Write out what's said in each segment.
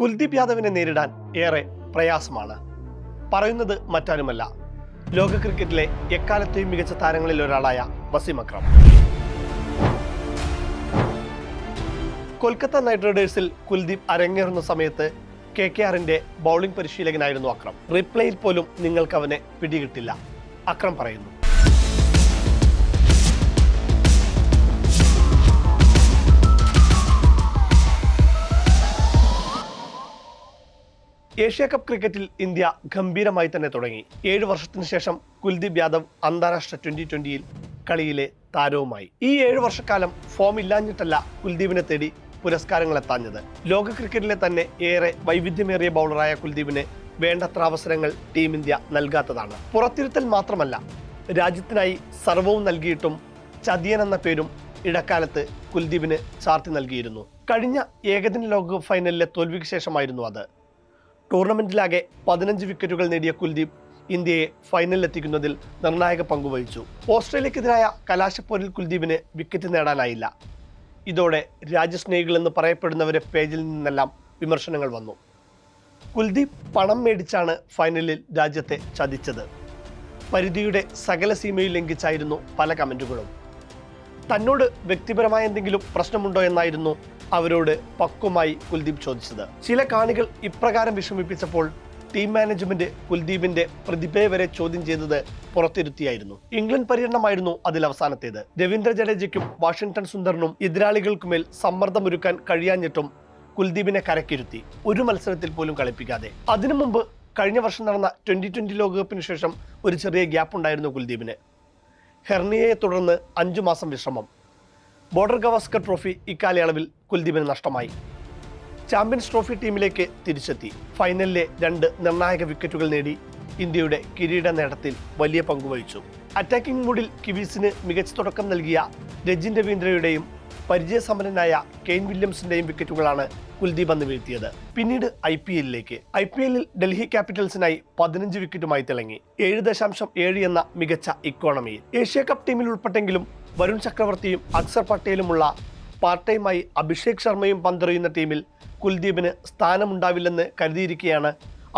കുൽദീപ് യാദവിനെ നേരിടാൻ ഏറെ പ്രയാസമാണ്. പറയുന്നത് മറ്റാരുമല്ല. ലോക ക്രിക്കറ്റിലെ എക്കാലത്തെയും മികച്ച താരങ്ങളിൽ ഒരാളായ വസീം അക്രം. കൊൽക്കത്ത നൈറ്റ് റൈഡേഴ്സിൽ കുൽദീപ് അരങ്ങേറുന്ന സമയത്ത് കെ കെ ആറിന്റെ ബൗളിംഗ് പരിശീലകനായിരുന്നു അക്രം. റിപ്ലേയിൽ പോലും നിങ്ങൾക്ക് അവനെ പിടികിട്ടില്ല. അക്രം പറയുന്നു ഏഷ്യ കപ്പ് ക്രിക്കറ്റിൽ ഇന്ത്യ ഗംഭീരമായി തന്നെ തുടങ്ങി. ഏഴ് വർഷത്തിന് ശേഷം കുൽദീപ് യാദവ് അന്താരാഷ്ട്ര ട്വന്റി ട്വന്റിയിൽ കളിയിലെ താരവുമായി. ഈ ഏഴ് വർഷക്കാലം ഫോം ഇല്ലാഞ്ഞിട്ടല്ല കുൽദീപിനെ തേടി പുരസ്കാരങ്ങൾ എത്താഞ്ഞത്. ലോക ക്രിക്കറ്റിലെ തന്നെ ഏറെ വൈവിധ്യമേറിയ ബൗളറായ കുൽദീപിന് വേണ്ടത്ര അവസരങ്ങൾ ടീം ഇന്ത്യ നൽകാത്തതാണ്. പുറത്തിരുത്തൽ മാത്രമല്ല രാജ്യത്തിനായി സർവവും നൽകിയിട്ടും ചതിയൻ എന്ന പേരും ഇടക്കാലത്ത് കുൽദീപിന് ചാർത്തി നൽകിയിരുന്നു. കഴിഞ്ഞ ഏകദിന ലോകകപ്പ് ഫൈനലിലെ തോൽവിക്ക് ശേഷമായിരുന്നു അത്. ടൂർണമെന്റിലാകെ പതിനഞ്ച് വിക്കറ്റുകൾ നേടിയ കുൽദീപ് ഇന്ത്യയെ ഫൈനലിൽ എത്തിക്കുന്നതിൽ നിർണായക പങ്കുവഹിച്ചു ഓസ്ട്രേലിയക്കെതിരായ കലാശപ്പോരിൽ കുൽദീപിന് വിക്കറ്റ് നേടാനായില്ല. ഇതോടെ രാജ്യസ്നേഹികൾ എന്ന് പറയപ്പെടുന്നവരെ പേജിൽ നിന്നെല്ലാം വിമർശനങ്ങൾ വന്നു. കുൽദീപ് പണം മേടിച്ചാണ് ഫൈനലിൽ രാജ്യത്തെ ചതിച്ചത്. പരിധിയുടെ സകല സീമയിൽ ലംഘിച്ചായിരുന്നു പല കമന്റുകളും തന്നോട് വ്യക്തിപരമായ എന്തെങ്കിലും പ്രശ്നമുണ്ടോ എന്നായിരുന്നു അവരോട് പക്വമായി കുൽദീപ് ചോദിച്ചത്. ചില കാണികൾ ഇപ്രകാരം വിഷമിപ്പിച്ചപ്പോൾ ടീം മാനേജ്മെന്റ് കുൽദീപിന്റെ പ്രതിഭയെ വരെ ചോദ്യം ചെയ്തത് പുറത്തിരുത്തിയായിരുന്നു. ഇംഗ്ലണ്ട് പര്യടനമായിരുന്നു അതിൽ അവസാനത്തേത്. രവീന്ദ്ര ജഡേജയ്ക്കും വാഷിംഗ്ടൺ സുന്ദറിനും എതിരാളികൾക്കുമേൽ സമ്മർദ്ദമൊരുക്കാൻ കഴിയാഞ്ഞിട്ടും കുൽദീപിനെ കരക്കിരുത്തി ഒരു മത്സരത്തിൽ പോലും കളിപ്പിക്കാതെ. അതിനു മുമ്പ് കഴിഞ്ഞ വർഷം നടന്ന ട്വന്റി ട്വന്റി ലോകകപ്പിന് ശേഷം ഒരു ചെറിയ ഗ്യാപ്പ് ഉണ്ടായിരുന്നു കുൽദീപിന്. ഹെർണിയയെ തുടർന്ന് അഞ്ചു മാസം വിശ്രമം. ബോർഡർ ഗവാസ്കർ ട്രോഫി ഇക്കാലയളവിൽ കുൽദീപിന് നഷ്ടമായി. ചാമ്പ്യൻസ് ട്രോഫി ടീമിലേക്ക് തിരിച്ചെത്തി. ഫൈനലിലെ രണ്ട് നിർണായക വിക്കറ്റുകൾ നേടി ഇന്ത്യയുടെ കിരീട നേട്ടത്തിൽ വലിയ പങ്കുവഹിച്ചു അറ്റാക്കിംഗ് മൂഡിൽ കിവീസിന് മികച്ച തുടക്കം നൽകിയ രജിൻ രവീന്ദ്രയുടെയും പരിചയസമ്പന്നനായ കെയ്ൻ വില്യംസിന്റെയും വിക്കറ്റുകളാണ് കുൽദീപ് അന്ന് വീഴ്ത്തിയത്. പിന്നീട് ഐ പി എല്ലിലേക്ക്. ഐ പി എല്ലിൽ ഡൽഹി ക്യാപിറ്റൽസിനായി പതിനഞ്ച് വിക്കറ്റുമായി തിളങ്ങി. ഏഴ് ദശാംശം ഏഴ് എന്ന മികച്ച ഇക്കോണമിയിൽ. ഏഷ്യ കപ്പ് ടീമിൽ ഉൾപ്പെട്ടെങ്കിലും വരുൺ ചക്രവർത്തിയും അക്സർ പട്ടേലുമുള്ള പാർട്ട് ടൈമായി അഭിഷേക് ശർമ്മയും പന്തെറിയുന്ന ടീമിൽ കുൽദീപിന് സ്ഥാനമുണ്ടാവില്ലെന്ന് കരുതിയിരിക്കെയാണ്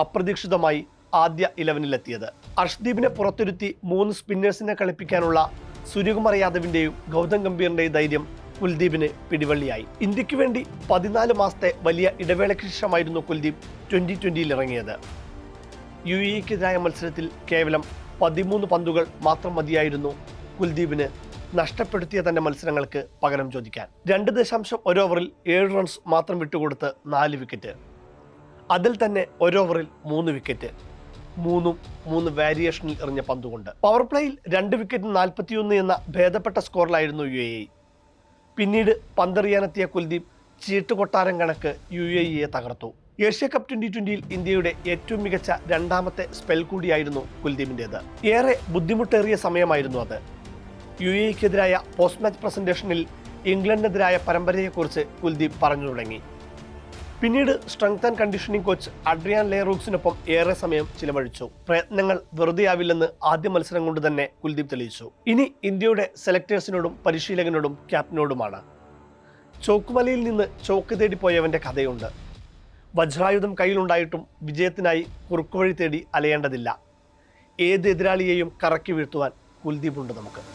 അപ്രതീക്ഷിതമായി ആദ്യ ഇലവനിലെത്തിയത്. അർഷ്ദീപിനെ പുറത്തിരുത്തി മൂന്ന് സ്പിന്നേഴ്സിനെ കളിപ്പിക്കാനുള്ള സൂര്യകുമാർ യാദവിന്റെയും ഗൗതം ഗംഭീറിന്റെയും ധൈര്യം കുൽദീപിന് പിടിവള്ളിയായി. ഇന്ത്യയ്ക്ക് വേണ്ടി പതിനാല് മാസത്തെ വലിയ ഇടവേളയ്ക്ക് ശേഷമായിരുന്നു കുൽദീപ് ട്വന്റി ട്വന്റിയിൽ ഇറങ്ങിയത്. യു എക്കെതിരായ മത്സരത്തിൽ കേവലം പതിമൂന്ന് പന്തുകൾ മാത്രം മതിയായിരുന്നു കുൽദീപിന് നഷ്ടപ്പെടുത്തിയ തന്റെ മത്സരങ്ങൾക്ക് പകരം ചോദിക്കാൻ. രണ്ട് ദശാംശം ഒരു ഓവറിൽ ഏഴ് റൺസ് മാത്രം വിട്ടുകൊടുത്ത് നാല് വിക്കറ്റ്. അതിൽ തന്നെ ഒരു ഓവറിൽ മൂന്ന് വിക്കറ്റ്. മൂന്നും മൂന്ന് വേരിയേഷനിൽ എറിഞ്ഞ പന്തുകൊണ്ട് പവർ പ്ലേയിൽ രണ്ട് വിക്കറ്റ് നാൽപ്പത്തിയൊന്ന് എന്ന ഭേദപ്പെട്ട സ്കോറിലായിരുന്നു യു എ ഇ. പിന്നീട് പന്തെറിയാനെത്തിയ കുൽദീപ് ചീട്ടുകൊട്ടാരം കണക്ക് യു എ ഇയെ തകർത്തു. ഏഷ്യ കപ്പ് ട്വന്റി ട്വന്റിയിൽ ഇന്ത്യയുടെ ഏറ്റവും മികച്ച രണ്ടാമത്തെ സ്പെൽ കൂടിയായിരുന്നു കുൽദീപിന്റേത് ഏറെ ബുദ്ധിമുട്ടേറിയ സമയമായിരുന്നു അത്. യു എക്കെതിരായ പോസ്റ്റ് മാച്ച് പ്രസന്റേഷനിൽ ഇംഗ്ലണ്ടിനെതിരായ പരമ്പരയെക്കുറിച്ച് കുൽദീപ് പറഞ്ഞു തുടങ്ങി. പിന്നീട് strength and conditioning coach Adrian ലെയറൂക്സിനൊപ്പം ഏറെ സമയം ചിലവഴിച്ചു. പ്രയത്നങ്ങൾ വെറുതെയാവില്ലെന്ന് ആദ്യ മത്സരം കൊണ്ട് തന്നെ കുൽദീപ് തെളിയിച്ചു. ഇനി ഇന്ത്യയുടെ സെലക്ടേഴ്സിനോടും പരിശീലകനോടും ക്യാപ്റ്റനോടുമാണ് ചോക്കുമലയിൽ നിന്ന് ചോക്ക് തേടി പോയവന്റെ കഥയുണ്ട്. വജ്രായുധം കയ്യിലുണ്ടായിട്ടും വിജയത്തിനായി കുറുക്കുവഴി തേടി അലയേണ്ടതില്ല. ഏത് എതിരാളിയെയും കറക്കി വീഴ്ത്തുവാൻ കുൽദീപ് ഉണ്ട് നമുക്ക്.